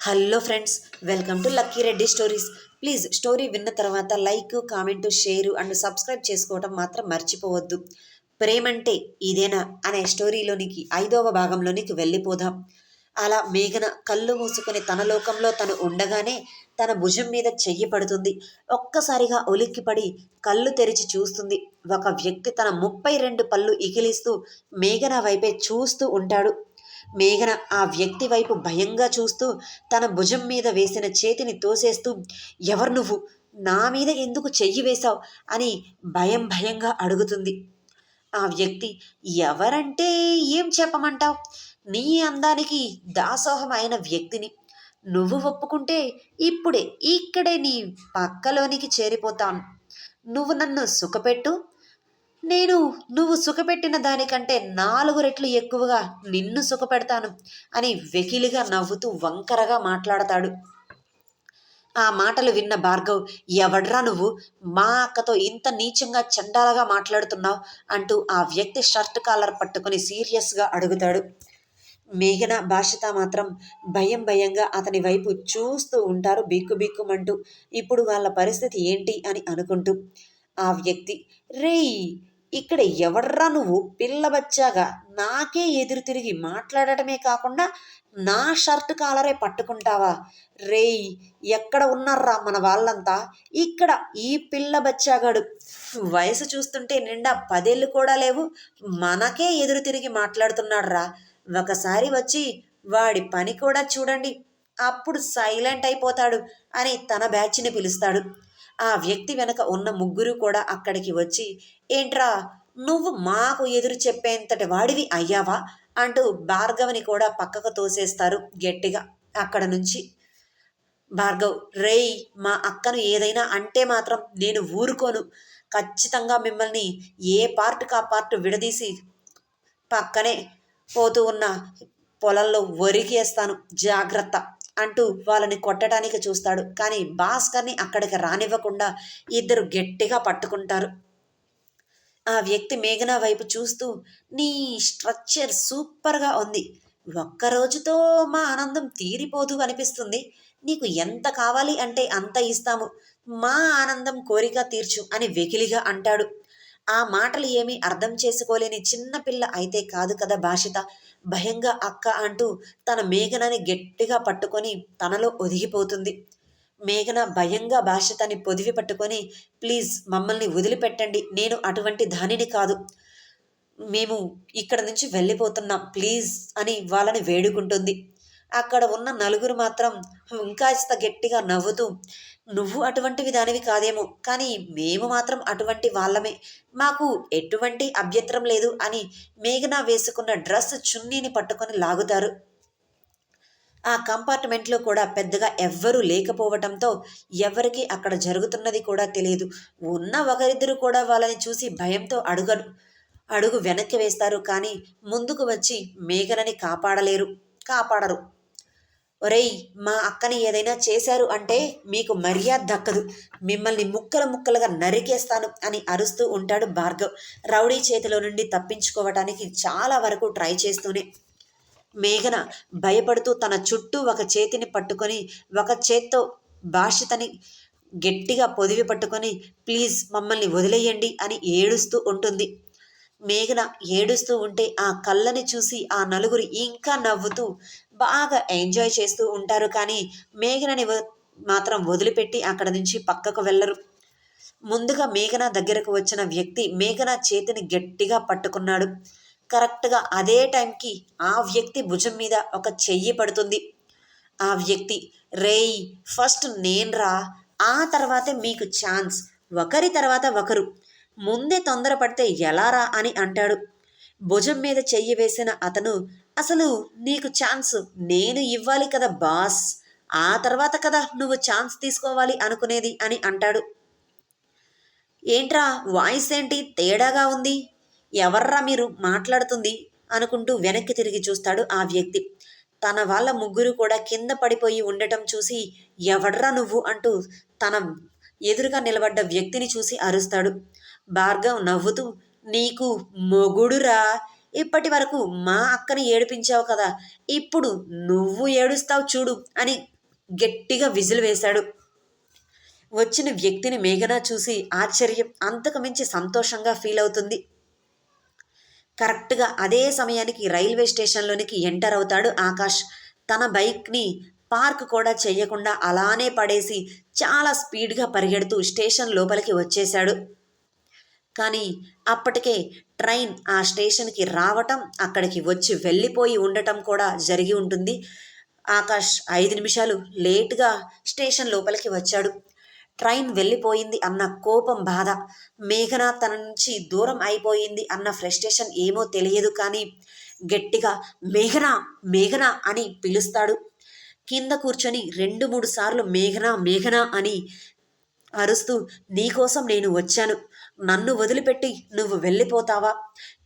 Hello friends welcome to lucky Reddy stories. Please story విన్న తర్వాత like comment share and subscribe చేసుకోవడం మాత్రం మర్చిపోవద్దు. ప్రేమంటే ఇదేనా అనే స్టోరీలోనికి ఐదవ భాగంలోనికి వెళ్ళిపోదాం. అలా మేఘన కళ్ళు మూసుకుని తన లోకంలో తను ఉండగానే తన భుజం మీద చెయ్యి పడుతుంది. ఒక్కసారిగా ఉలిక్కిపడి కళ్ళు తెరిచి చూస్తుంది. ఒక వ్యక్తి తన ముప్పై రెండు పళ్ళు ఇకిలిస్తూ మేఘన వైపే చూస్తూ ఉంటాడు. మేఘన ఆ వ్యక్తి వైపు భయంగా చూస్తూ తన భుజం మీద వేసిన చేతిని తోసేస్తూ ఎవరు నువ్వు? నా మీద ఎందుకు చెయ్యి వేశావు? అని భయం భయంగా అడుగుతుంది. ఆ వ్యక్తి ఎవరంటే ఏం చెప్పమంటావు? నీ అందానికి దాసోహం అయిన వ్యక్తిని. నువ్వు ఒప్పుకుంటే ఇప్పుడే ఇక్కడే నీ పక్కలోనికి చేరిపోతాను. నువ్వు నన్ను సుఖపెట్టు నేను నువ్వు సుఖపెట్టిన దానికంటే నాలుగు రెట్లు ఎక్కువగా నిన్ను సుఖపెడతాను అని వెకిలిగా నవ్వుతూ వంకరగా మాట్లాడతాడు. ఆ మాటలు విన్న భార్గవ్ ఎవడ్రా నువ్వు? మా అక్కతో ఇంత నీచంగా చండాలగా మాట్లాడుతున్నావు? అంటూ ఆ వ్యక్తి షర్ట్ కాలర్ పట్టుకుని సీరియస్గా అడుగుతాడు. మేఘన భాషిత మాత్రం భయం భయంగా అతని వైపు చూస్తూ ఉంటారు బిక్కు బిక్కుమంటూ. ఇప్పుడు వాళ్ళ పరిస్థితి ఏంటి? అని అనుకుంటూ. ఆ వ్యక్తి రేయ్ ఇక్కడ ఎవర్రా నువ్వు? పిల్ల బచ్చాగా. నాకే ఎదురు తిరిగి మాట్లాడటమే కాకుండా నా షర్ట్ కాలరే పట్టుకుంటావా? రేయ్ ఎక్కడ ఉన్నారా మన వాళ్ళంతా? ఇక్కడ ఈ పిల్ల బచ్చాగాడు. వయసు చూస్తుంటే నిండా పదేళ్ళు కూడా లేవు. మనకే ఎదురు తిరిగి మాట్లాడుతున్నాడ్రా. ఒకసారి వచ్చి వాడి పని కూడా చూడండి. అప్పుడు సైలెంట్ అయిపోతాడు అని తన బ్యాచ్ని పిలుస్తాడు. ఆ వ్యక్తి వెనక ఉన్న ముగ్గురు కూడా అక్కడికి వచ్చి ఏంట్రా నువ్వు మాకు ఎదురు చెప్పేంతటి వాడివి అయ్యావా? అంటూ భార్గవని కూడా పక్కకు తోసేస్తారు గట్టిగా అక్కడ నుంచి. భార్గవ్ రేయ్ మా అక్కను ఏదైనా అంటే మాత్రం నేను ఊరుకోను. ఖచ్చితంగా మిమ్మల్ని ఏ పార్ట్కి ఆ పార్ట్ విడదీసి పక్కనే పోతూ ఉన్న పొలంలో వరికేస్తాను జాగ్రత్త అంటూ వాళ్ళని కొట్టడానికి చూస్తాడు. కానీ భాస్కర్ని అక్కడికి రానివ్వకుండా ఇద్దరు గట్టిగా పట్టుకుంటారు. ఆ వ్యక్తి మేఘన వైపు చూస్తూ నీ స్ట్రక్చర్ సూపర్గా ఉంది. ఒక్క రోజుతో మా ఆనందం తీరిపోదు అనిపిస్తుంది. నీకు ఎంత కావాలి అంటే అంత ఇస్తాము. మా ఆనందం కోరిక తీర్చు అని వెకిలిగా అంటాడు. ఆ మాటలు ఏమీ అర్థం చేసుకోలేని చిన్నపిల్ల అయితే కాదు కదా భాషిత భయంగా అక్క అంటూ తన మేఘనని గట్టిగా పట్టుకొని తనలో ఒదిగిపోతుంది. మేఘన భయంగా భాషతని పొదివి పట్టుకొని ప్లీజ్ మమ్మల్ని వదిలిపెట్టండి నేను అటువంటి దానిని కాదు. మేము ఇక్కడ నుంచి వెళ్ళిపోతున్నాం ప్లీజ్ అని వాళ్ళని వేడుకుంటుంది. అక్కడ ఉన్న నలుగురు మాత్రం ఇంకాస్త గట్టిగా నవ్వుతూ నువ్వు అటువంటివి దానివి కాదేమో కానీ మేము మాత్రం అటువంటి వాళ్ళమే. మాకు ఎటువంటి అభ్యంతరం లేదు అని మేఘన వేసుకున్న డ్రెస్ చున్నీని పట్టుకొని లాగుతారు. ఆ కంపార్ట్మెంట్లో కూడా పెద్దగా ఎవ్వరూ లేకపోవటంతో ఎవరికి అక్కడ జరుగుతున్నది కూడా తెలియదు. ఉన్న ఒకరిద్దరు కూడా వాళ్ళని చూసి భయంతో అడుగను అడుగు వెనక్కి వేస్తారు కానీ ముందుకు వచ్చి మేఘనని కాపాడలేరు కాపాడరు. ఒరేయ్ మా అక్కని ఏదైనా చేశారు అంటే మీకు మర్యాద దక్కదు. మిమ్మల్ని ముక్కలు ముక్కలుగా నరికేస్తాను అని అరుస్తూ ఉంటాడు భార్గవ్. రౌడీ చేతిలో నుండి తప్పించుకోవటానికి చాలా వరకు ట్రై చేస్తూనే మేఘన భయపడుతూ తన చుట్టూ ఒక చేతిని పట్టుకొని ఒక చేత్తో భాషితని గట్టిగా పొదివి పట్టుకొని ప్లీజ్ మమ్మల్ని వదిలేయండి అని ఏడుస్తూ ఉంటుంది. మేఘన ఏడుస్తూ ఉంటే ఆ కళ్ళని చూసి ఆ నలుగురు ఇంకా నవ్వుతూ బాగా ఎంజాయ్ చేస్తూ ఉంటారు కానీ మేఘనని మాత్రం వదిలిపెట్టి అక్కడ నుంచి పక్కకు వెళ్ళరు. ముందుగా మేఘన దగ్గరకు వచ్చిన వ్యక్తి మేఘన చేతిని గట్టిగా పట్టుకున్నాడు. కరెక్ట్గా అదే టైంకి ఆ వ్యక్తి భుజం మీద ఒక చెయ్యి పడుతుంది. ఆ వ్యక్తి రేయ్ ఫస్ట్ నేన్రా ఆ తర్వాతే మీకు ఛాన్స్ ఒకరి తర్వాత ఒకరు ముందే తొందరపడితే ఎలారా అని అంటాడు. భుజం మీద చెయ్యి వేసిన అతను అసలు నీకు ఛాన్స్ నేను ఇవ్వాలి కదా బాస్ ఆ తర్వాత కదా నువ్వు ఛాన్స్ తీసుకోవాలి అనుకునేది అని అంటాడు. ఏంట్రా వాయిస్ ఏంటి? తేడాగా ఉంది. ఎవర్రా మీరు మాట్లాడుతుంది అనుకుంటూ వెనక్కి తిరిగి చూస్తాడు ఆ వ్యక్తి. తన వాళ్ళ ముగ్గురు కూడా కింద పడిపోయి ఉండటం చూసి ఎవడ్రా నువ్వు అంటూ తన ఎదురుగా నిలబడ్డ వ్యక్తిని చూసి అరుస్తాడు. భార్గవ్ నవ్వుతూ నీకు మొగుడురా. ఇప్పటి వరకు మా అక్కని ఏడిపించావు కదా. ఇప్పుడు నువ్వు ఏడుస్తావు చూడు అని గట్టిగా విజిల్ వేశాడు. వచ్చిన వ్యక్తిని మేఘన చూసి ఆశ్చర్యం అంతకు మించి సంతోషంగా ఫీల్ అవుతుంది. కరెక్ట్గా అదే సమయానికి రైల్వే స్టేషన్లోనికి ఎంటర్ అవుతాడు ఆకాష్. తన బైక్ని పార్క్ కూడా చేయకుండా అలానే పడేసి చాలా స్పీడ్గా పరిగెడుతూ స్టేషన్ లోపలికి వచ్చేశాడు. కానీ అప్పటికే ట్రైన్ ఆ స్టేషన్కి రావటం అక్కడికి వచ్చి వెళ్ళిపోయి ఉండటం కూడా జరిగి ఉంటుంది. ఆకాష్ ఐదు నిమిషాలు లేటుగా స్టేషన్ లోపలికి వచ్చాడు. ట్రైన్ వెళ్ళిపోయింది అన్న కోపం బాధ. మేఘన తన నుంచి దూరం అయిపోయింది అన్న ఫ్రస్ట్రేషన్ ఏమో తెలియదు కానీ గట్టిగా మేఘన మేఘన అని పిలుస్తాడు. కింద కూర్చొని రెండు మూడు సార్లు మేఘన మేఘన అని అరుస్తూ నీకోసం నేను వచ్చాను. నన్ను వదిలిపెట్టి నువ్వు వెళ్ళిపోతావా?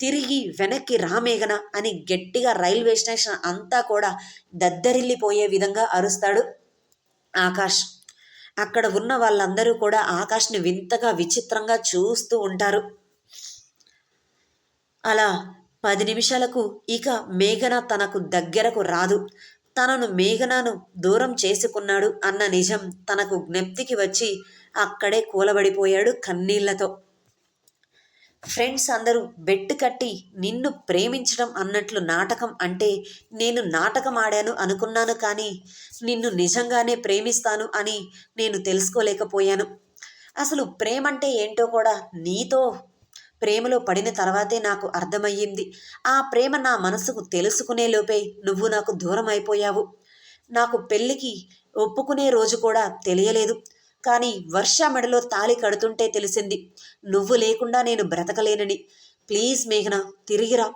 తిరిగి వెనక్కి రామేఘన అని గట్టిగా రైల్వే స్టేషన్ అంతా కూడా దద్దరిల్లిపోయే విధంగా అరుస్తాడు ఆకాష్. అక్కడ ఉన్న వాళ్ళందరూ కూడా ఆకాష్ని వింతగా విచిత్రంగా చూస్తూ ఉంటారు. అలా పది నిమిషాలకు ఇక మేఘన తనకు దగ్గరకు రాదు. తనను మేఘనను దూరం చేసుకున్నాడు అన్న నిజం తనకు జ్ఞప్తికి వచ్చి అక్కడే కూలబడిపోయాడు కన్నీళ్ళతో. ఫ్రెండ్స్ అందరూ బెట్టు కట్టి నిన్ను ప్రేమించడం అన్నట్లు నాటకం అంటే నేను నాటకం ఆడాను అనుకున్నాను కానీ నిన్ను నిజంగానే ప్రేమిస్తాను అని నేను తెలుసుకోలేకపోయాను. అసలు ప్రేమంటే ఏంటో కూడా నీతో ప్రేమలో పడిన తర్వాతే నాకు అర్థమయ్యింది. ఆ ప్రేమ నా మనసుకు తెలుసుకునే లోపే నువ్వు నాకు దూరం అయిపోయావు నాకు పెళ్ళికి ఒప్పుకునే రోజు కూడా తెలియలేదు. కానీ వర్ష మెడలో తాళి కడుతుంటే తెలిసింది నువ్వు లేకుండా నేను బ్రతకలేనని. ప్లీజ్ మేఘన తిరిగిరా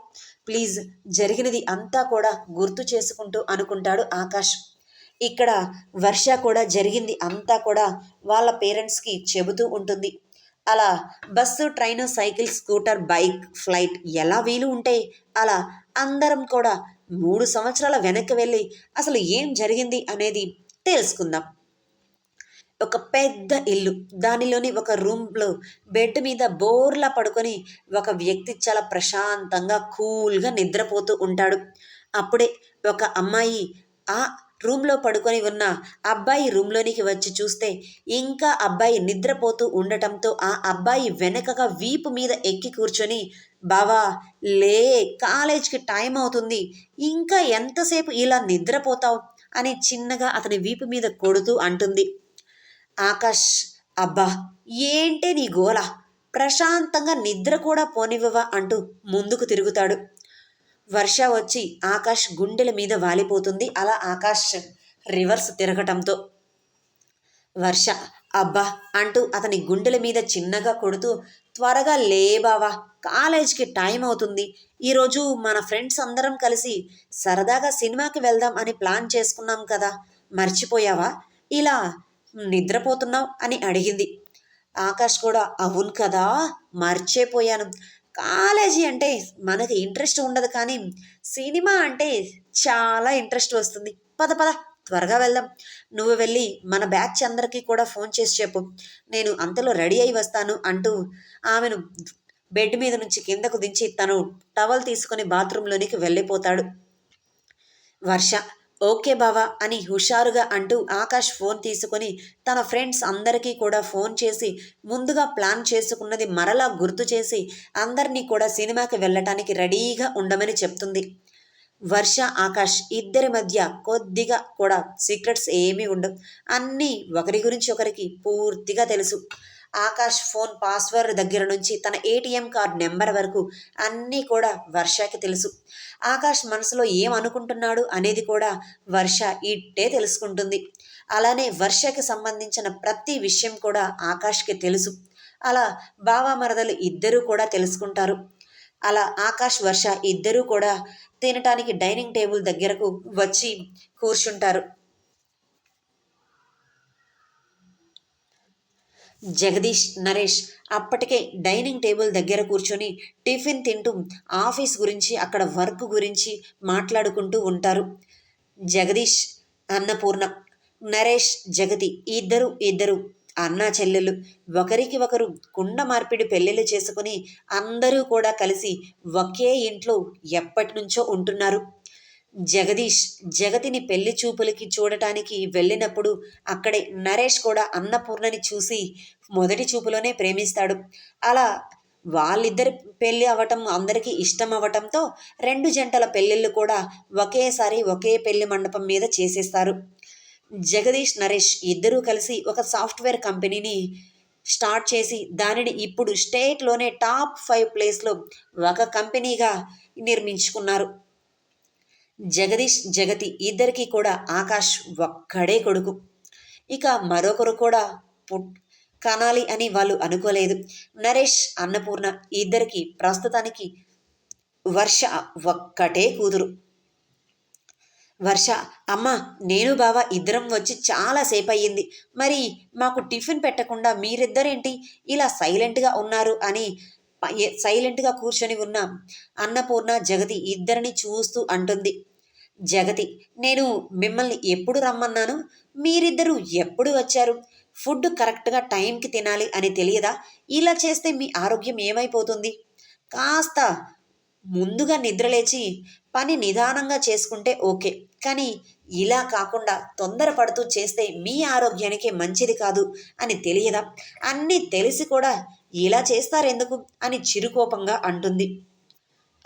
ప్లీజ్ జరిగినది అంతా కూడా గుర్తు చేసుకుంటూ అనుకుంటాడు ఆకాష్. ఇక్కడ వర్ష కూడా జరిగింది అంతా కూడా వాళ్ళ పేరెంట్స్కి చెబుతూ ఉంటుంది. అలా bus train cycle scooter bike flight ఎలా వీలు ఉంటే అలా అందరం కూడా మూడు సంవత్సరాల వెనక్కి వెళ్ళి అసలు ఏం జరిగింది అనేది తెలుసుకుందాం. ఒక పెద్ద ఇల్లు. దానిలోని ఒక రూమ్లో బెడ్ మీద బోర్లా పడుకొని ఒక వ్యక్తి చాలా ప్రశాంతంగా కూల్గా నిద్రపోతూ ఉంటాడు. అప్పుడే ఒక అమ్మాయి ఆ రూమ్లో పడుకొని ఉన్న అబ్బాయి రూమ్లోనికి వచ్చి చూస్తే ఇంకా అబ్బాయి నిద్రపోతూ ఉండటంతో ఆ అబ్బాయి వెనకగా వీపు మీద ఎక్కి కూర్చొని బావా లే కాలేజ్కి టైం అవుతుంది. ఇంకా ఎంతసేపు ఇలా నిద్రపోతావు? అని చిన్నగా అతని వీపు మీద కొడుతూ అంటుంది. ఆకాష్ అబ్బా ఏంటే నీ గోల? ప్రశాంతంగా నిద్ర కూడా పోనివ్వవా అంటూ ముందుకు తిరుగుతాడు. వర్ష వచ్చి ఆకాష్ గుండెల మీద వాలిపోతుంది. అలా ఆకాష్ రివర్స్ తిరగటంతో. వర్ష అబ్బా అంటూ అతని గుండెల మీద చిన్నగా కొడుతూ త్వరగా లే బావా కాలేజ్కి టైం అవుతుంది. ఈరోజు మన ఫ్రెండ్స్ అందరం కలిసి సరదాగా సినిమాకి వెళ్దాం అని ప్లాన్ చేసుకున్నాం కదా. మర్చిపోయావా? ఇలా నిద్రపోతున్నావు అని అడిగింది. ఆకాష్ కూడా అవును కదా మర్చిపోయాను. కాలేజీ అంటే మనకి ఇంట్రెస్ట్ ఉండదు కానీ సినిమా అంటే చాలా ఇంట్రెస్ట్ వస్తుంది. పద పద త్వరగా వెళ్దాం. నువ్వు వెళ్ళి మన బ్యాచ్ అందరికీ కూడా ఫోన్ చేసి చెప్పు. నేను అంతలో రెడీ అయి వస్తాను అంటూ ఆమెను బెడ్ మీద నుంచి కిందకు దించి తను టవల్ తీసుకుని బాత్రూంలోనికి వెళ్ళిపోతాడు. వర్ష ఓకే బావా అని హుషారుగా అంటూ ఆకాష్ ఫోన్ తీసుకొని తన ఫ్రెండ్స్ అందరికీ కూడా ఫోన్ చేసి ముందుగా ప్లాన్ చేసుకున్నది మరలా గుర్తు చేసి అందరినీ కూడా సినిమాకి వెళ్ళటానికి రెడీగా ఉండమని చెప్తుంది. వర్ష ఆకాష్ ఇద్దరి మధ్య కొద్దిగా కూడా సీక్రెట్స్ ఏమీ ఉండవు. అన్నీ ఒకరి గురించి ఒకరికి పూర్తిగా తెలుసు. ఆకాష్ ఫోన్ పాస్వర్డ్ దగ్గర నుంచి తన ఏటీఎం కార్డ్ నెంబర్ వరకు అన్నీ కూడా వర్షకి తెలుసు. ఆకాష్ మనసులో ఏం అనుకుంటున్నాడు అనేది కూడా వర్ష ఇట్టే తెలుసుకుంటుంది. అలానే వర్షకి సంబంధించిన ప్రతి విషయం కూడా ఆకాష్కి తెలుసు. అలా బావా మరదలు ఇద్దరూ కూడా తెలుసుకుంటారు. అలా ఆకాష్ వర్ష ఇద్దరూ కూడా తినటానికి డైనింగ్ టేబుల్ దగ్గరకు వచ్చి కూర్చుంటారు. జగదీష్ నరేష్ అప్పటికే డైనింగ్ టేబుల్ దగ్గర కూర్చొని టిఫిన్ తింటూ ఆఫీస్ గురించి అక్కడ వర్క్ గురించి మాట్లాడుకుంటూ ఉంటారు. జగదీష్ అన్నపూర్ణ నరేష్ జగతి ఇద్దరు ఇద్దరు అన్నా చెల్లెలు. ఒకరికి ఒకరు కుండ మార్పిడి పెళ్ళిళ్ళు చేసుకుని అందరూ కూడా కలిసి ఒకే ఇంట్లో ఎప్పటి నుంచో ఉంటున్నారు. జగదీష్ జగతిని పెళ్ళి చూపులకి చూడటానికి వెళ్ళినప్పుడు అక్కడే నరేష్ కూడా అన్నపూర్ణని చూసి మొదటి చూపులోనే ప్రేమిస్తాడు. అలా వాళ్ళిద్దరి పెళ్ళి అవ్వటం అందరికీ ఇష్టం అవ్వటంతో రెండు జంటల పెళ్ళిళ్ళు కూడా ఒకేసారి ఒకే పెళ్ళి మండపం మీద చేసేస్తారు. జగదీష్ నరేష్ ఇద్దరూ కలిసి ఒక సాఫ్ట్వేర్ కంపెనీని స్టార్ట్ చేసి దానిని ఇప్పుడు స్టేట్లోనే టాప్ ఫైవ్ ప్లేస్లో ఒక కంపెనీగా నిర్మించుకున్నారు. జగదీష్ జగతి ఇద్దరికి కూడా ఆకాష్ ఒక్కడే కొడుకు. ఇక మరొకరు కూడా పుట్ కనాలి అని వాళ్ళు అనుకోలేదు. నరేష్ అన్నపూర్ణ ఇద్దరికి ప్రస్తుతానికి వర్ష ఒక్కటే కూతురు. వర్ష అమ్మ నేను బావ ఇద్దరం వచ్చి చాలాసేపు అయ్యింది మరి మాకు టిఫిన్ పెట్టకుండా మీరిద్దరేంటి? ఇలా సైలెంట్గా ఉన్నారు అని సైలెంట్గా కూర్చొని ఉన్న అన్నపూర్ణ జగతి ఇద్దరిని చూస్తూ అంటుంది. జగతి నేను మిమ్మల్ని ఎప్పుడు రమ్మన్నాను? మీరిద్దరూ ఎప్పుడు వచ్చారు? ఫుడ్ కరెక్ట్గా టైంకి తినాలి అని తెలియదా? ఇలా చేస్తే మీ ఆరోగ్యం ఏమైపోతుంది? కాస్త ముందుగా నిద్రలేచి పని నిదానంగా చేసుకుంటే ఓకే. కానీ ఇలా కాకుండా తొందరపడుతూ చేస్తే మీ ఆరోగ్యానికి మంచిది కాదు అని తెలియదా? అన్నీ తెలిసి కూడా ఇలా చేస్తారెందుకు? అని చిరుకోపంగా అంటుంది.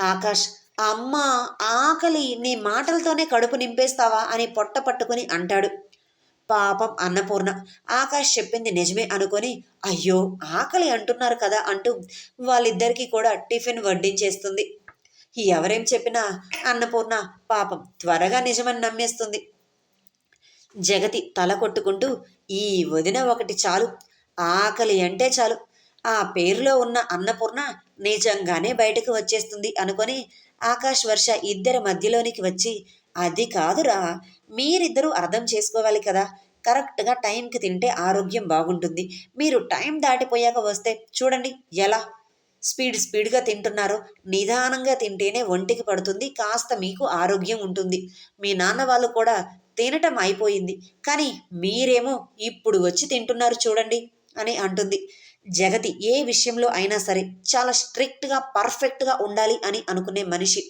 ఆకాష్ అమ్మ ఆకలి నీ మాటలతోనే కడుపు నింపేస్తావా? అని పొట్ట పట్టుకుని అంటాడు. పాపం అన్నపూర్ణ. ఆకాష్ చెప్పింది నిజమే అనుకొని అయ్యో ఆకలి అంటున్నారు కదా అంటూ వాళ్ళిద్దరికీ కూడా టిఫిన్ వడ్డించేస్తుంది. ఎవరేం చెప్పినా అన్నపూర్ణ పాపం త్వరగా నిజమని నమ్మేస్తుంది. జగతి తల కొట్టుకుంటూ ఈ వదిన ఒకటి చాలు. ఆకలి అంటే చాలు. ఆ పేరులో ఉన్న అన్నపూర్ణ నిజంగానే బయటకు వచ్చేస్తుంది అనుకొని ఆకాష్ వర్ష ఇద్దరి మధ్యలోనికి వచ్చి అది కాదురా మీరిద్దరూ అర్థం చేసుకోవాలి కదా. కరెక్ట్గా టైంకి తింటే ఆరోగ్యం బాగుంటుంది. మీరు టైం దాటిపోయాక వస్తే చూడండి ఎలా స్పీడ్ స్పీడ్గా తింటున్నారో. నిదానంగా తింటేనే ఒంటికి పడుతుంది కాస్త మీకు ఆరోగ్యం ఉంటుంది. మీ నాన్న వాళ్ళు కూడా తినటం అయిపోయింది. కానీ మీరేమో ఇప్పుడు వచ్చి తింటున్నారు చూడండి అని అంటుంది. జగతి ఏ విషయంలో అయినా సరే చాలా స్ట్రిక్ట్గా పర్ఫెక్ట్గా ఉండాలి అని అనుకునే మనిషి.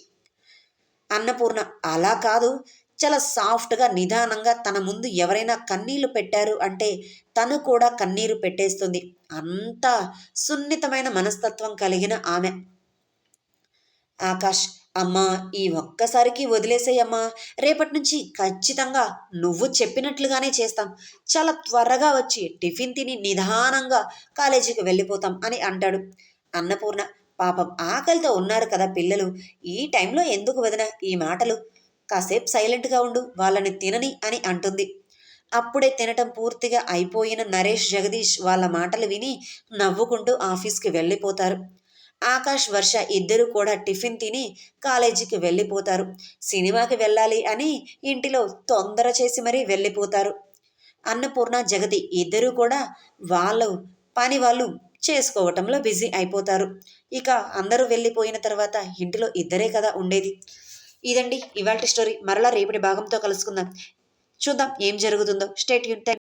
అన్నపూర్ణ అలా కాదు. చాలా సాఫ్ట్గా నిదానంగా తన ముందు ఎవరైనా కన్నీళ్ళు పెట్టారు అంటే తను కూడా కన్నీరు పెట్టేస్తుంది. అంత సున్నితమైన మనస్తత్వం కలిగిన ఆమె. ఆకాష్ అమ్మా ఈ ఒక్కసారికి వదిలేసేయమ్మా. రేపటి నుంచి ఖచ్చితంగా నువ్వు చెప్పినట్లుగానే చేస్తాం. చాలా త్వరగా వచ్చి టిఫిన్ తిని నిదానంగా కాలేజీకి వెళ్ళిపోతాం అని అంటాడు. అన్నపూర్ణ పాపం ఆకలితో ఉన్నారు కదా పిల్లలు. ఈ టైంలో ఎందుకు వదిన ఈ మాటలు? కాసేపు సైలెంట్గా ఉండు వాళ్ళని తినని అని అంటుంది. అప్పుడే తినటం పూర్తిగా అయిపోయిన నరేష్ జగదీష్ వాళ్ళ మాటలు విని నవ్వుకుంటూ ఆఫీస్కి వెళ్ళిపోతారు. ఆకాష్ వర్ష ఇద్దరు కూడా టిఫిన్ తిని కాలేజీకి వెళ్ళిపోతారు. సినిమాకి వెళ్ళాలి అని ఇంటిలో తొందర చేసి మరీ వెళ్ళిపోతారు. అన్నపూర్ణ జగతి ఇద్దరూ కూడా వాళ్ళు పని వాళ్ళు చేసుకోవటంలో బిజీ అయిపోతారు. ఇక అందరూ వెళ్ళిపోయిన తర్వాత ఇంటిలో ఇద్దరే కదా ఉండేది. ఇదండి ఇవాళ స్టోరీ. మరలా రేపటి భాగంతో కలుసుకుందాం. చూద్దాం ఏం జరుగుతుందో. స్టేట్ యూన్